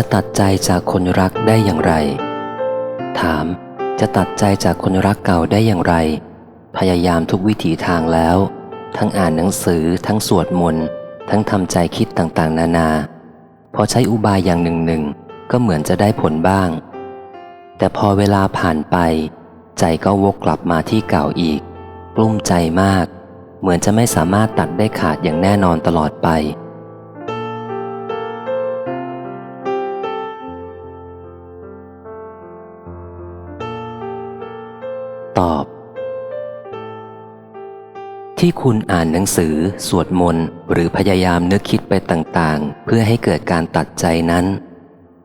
จะตัดใจจากคนรักได้อย่างไร ถาม จะตัดใจจากคนรักเก่าได้อย่างไร พยายามทุกวิถีทางแล้ว ทั้งอ่านหนังสือ ทั้งสวดมนต์ ทั้งทำใจคิดต่างๆ นานา พอใช้อุบายอย่างหนึ่งหนึ่งก็เหมือนจะได้ผลบ้าง แต่พอเวลาผ่านไป ใจก็วกกลับมาที่เก่าอีก กลุ้มใจมาก เหมือนจะไม่สามารถตัดได้ขาดอย่างแน่นอนตลอดไป ที่คุณอ่านหนังสือ สวดมนต์ หรือพยายามนึกคิดไปต่างๆ เพื่อให้เกิดการตัดใจนั้น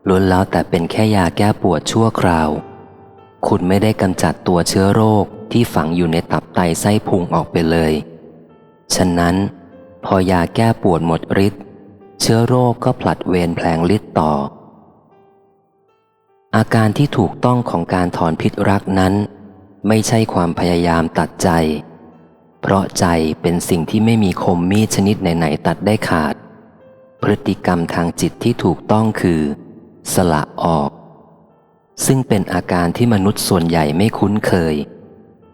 ล้วนแล้วแต่เป็นแค่ยาแก้ปวดชั่วคราว คุณไม่ได้กำจัดตัวเชื้อโรคที่ฝังอยู่ในตับไตไส้พุงออกไปเลย ฉะนั้น พอยาแก้ปวดหมดฤทธิ์เชื้อโรคก็ผลัดเวรแผลงฤทธิ์ต่อ อาการที่ถูกต้องของการถอนพิษรักนั้น ไม่ใช่ความพยายามตัดใจ เพราะใจเป็นสิ่งที่ไม่มีคมมีดชนิดไหนๆตัดได้ขาด พฤติกรรมทางจิตที่ถูกต้องคือ สละออก ซึ่งเป็นอาการที่มนุษย์ส่วนใหญ่ไม่คุ้นเคย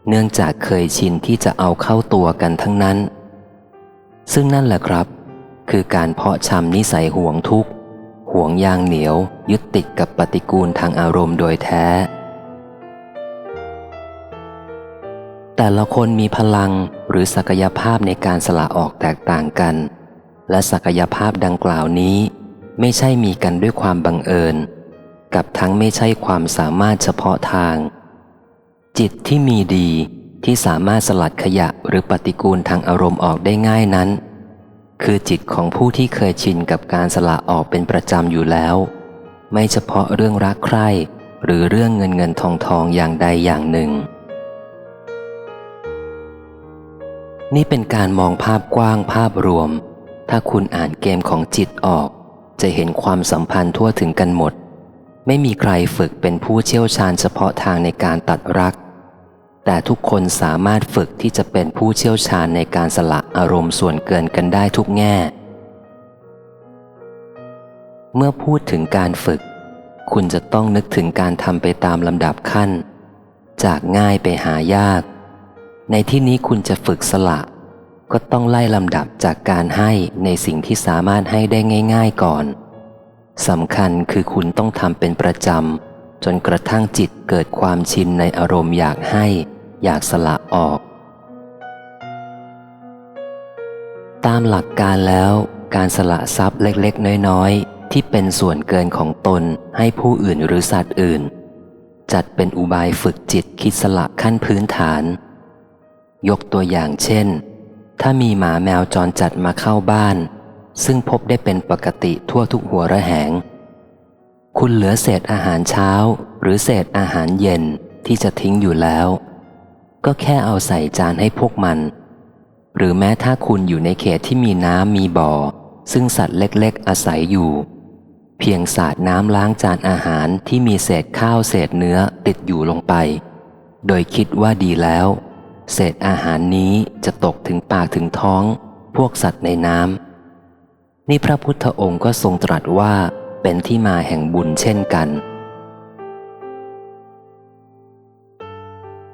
เนื่องจากเคยชินที่จะเอาเข้าตัวกันทั้งนั้น ซึ่งนั่นแหละครับ คือการเพาะชำนิสัยห่วงทุกข์ห่วงยางเหนียวยึดติดกับปฏิกูลทางอารมณ์โดยแท้ แต่ละคนมีพลังหรือศักยภาพในการสละออกแตกต่างกัน และศักยภาพดังกล่าวนี้ ไม่ใช่มีกันด้วยความบังเอิญ กับทั้งไม่ใช่ความสามารถเฉพาะทาง จิตที่มีดีที่สามารถสลัดขยะหรือปฏิกูลทางอารมณ์ออกได้ง่ายนั้น คือจิตของผู้ที่เคยชินกับการสละออกเป็นประจำอยู่แล้ว ไม่เฉพาะเรื่องรักใคร่หรือเรื่องเงินเงินทองทองอย่างใดอย่างหนึ่ง นี่เป็นการมองภาพกว้างภาพรวม ถ้าคุณอ่านเกมของจิตออก จะเห็นความสัมพันธ์ทั่วถึงกันหมด ไม่มีใครฝึกเป็นผู้เชี่ยวชาญเฉพาะทางในการตัดรัก แต่ทุกคนสามารถฝึกที่จะเป็นผู้เชี่ยวชาญในการสละอารมณ์ส่วนเกินกันได้ทุกแง่ เมื่อพูดถึงการฝึก คุณจะต้องนึกถึงการทำไปตามลำดับขั้น จากง่ายไปหายาก ในที่นี้คุณจะฝึกสละ ก็ต้องไล่ลำดับจากการให้ในสิ่งที่สามารถให้ได้ง่าย ๆก่อนสำคัญคือคุณต้องทำเป็นประจำจนกระทั่งจิตเกิดความชินในอารมณ์อยากให้ อยากสละออก ตามหลักการแล้วการสละทรัพย์เล็กๆ น้อยๆ ที่เป็นส่วนเกินของตนให้ผู้อื่นหรือสัตว์อื่น จัดเป็นอุบายฝึกจิตคิดสละขั้นพื้นฐาน ยกตัวอย่างเช่น ถ้ามีหมาแมวจรจัดมาเข้าบ้าน ซึ่งพบได้เป็นปกติทั่วทุกหัวระแหง คุณเหลือเศษอาหารเช้า หรือเศษอาหารเย็นที่จะทิ้งอยู่แล้ว ก็แค่เอาใส่จานให้พวกมัน หรือแม้ถ้าคุณอยู่ในเขตที่มีน้ำมีบ่อ ซึ่งสัตว์เล็กๆ อาศัยอยู่ เพียงสาดน้ำล้างจานอาหารที่มีเศษข้าวเศษเนื้อติดอยู่ลงไป โดยคิดว่าดีแล้ว เศษอาหารนี้จะตกถึงปากถึงท้อง พวกสัตว์ในน้ำนี่พระพุทธองค์ก็ทรงตรัสว่าเป็นที่มาแห่งบุญเช่นกัน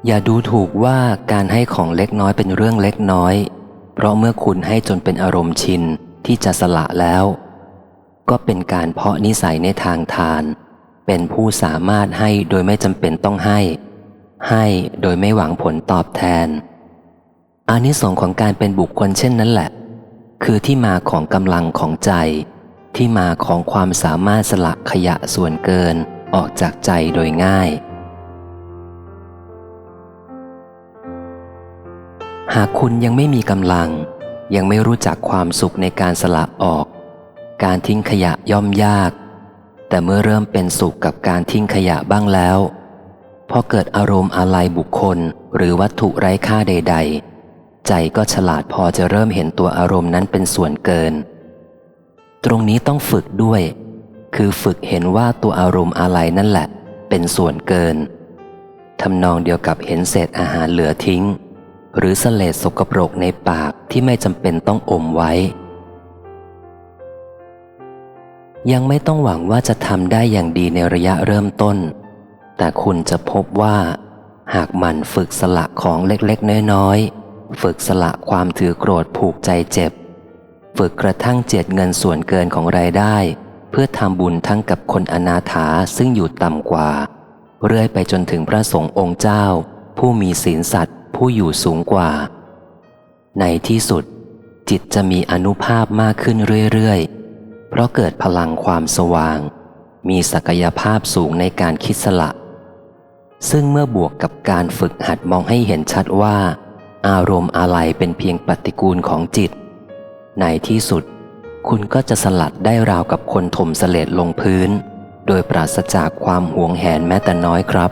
อย่าดูถูกว่าการให้ของเล็กน้อยเป็นเรื่องเล็กน้อย เพราะเมื่อคุณให้จนเป็นอารมณ์ชินที่จะสละแล้ว ก็เป็นการเพาะนิสัยในทางทาน เป็นผู้สามารถให้โดยไม่จำเป็นต้องให้ ให้โดยไม่หวังผลตอบแทนอานิสงส์ของการเป็นบุคคลเช่นนั้นแหละ คือที่มาของกำลังของใจ ที่มาของความสามารถสละขยะส่วนเกินออกจากใจโดยง่าย หากคุณยังไม่มีกำลัง ยังไม่รู้จักความสุขในการสละออก การทิ้งขยะย่อมยาก แต่เมื่อเริ่มเป็นสุขกับการทิ้งขยะบ้างแล้ว อเกิดอารมณ์อะไรบุคคลหรือวัตถุไร้ค่าใด ๆ ใจก็ฉลาดพอจะเริ่มเห็นตัวอารมณ์นั้นเป็นส่วนเกิน ตรงนี้ต้องฝึกด้วย คือฝึกเห็นว่าตัวอารมณ์อะไรนั่นแหละ เป็นส่วนเกินทำนองเดียวกับเห็นเศษอาหารเหลือทิ้ง หรือเสลดสกปรกในปากที่ไม่จำเป็นต้องอมไว้ ยังไม่ต้องหวังว่าจะทำได้อย่างดีในระยะเริ่มต้น แต่คุณจะพบว่า หากมันฝึกสละของเล็กๆ น้อยๆ ฝึกสละความถือโกรธผูกใจเจ็บ ฝึกกระทั่งเจียดเงินส่วนเกินของรายได้ เพื่อทำบุญทั้งกับคนอนาถาซึ่งอยู่ต่ำกว่า เรื่อยไปจนถึงพระสงฆ์องค์เจ้า ผู้มีศีลสัตว์ผู้อยู่สูงกว่า ในที่สุด จิตจะมีอนุภาพมากขึ้นเรื่อยๆ เพราะเกิดพลังความสว่าง มีศักยภาพสูงในการคิดสละ ซึ่งเมื่อบวกกับการฝึกหัดมองให้เห็นชัดว่า อารมณ์อะไรเป็นเพียงปฏิกูลของจิต ในที่สุด คุณก็จะสลัดได้ราวกับคนถมเสลดลงพื้น โดยปราศจากความหวงแหนแม้แต่น้อยครับ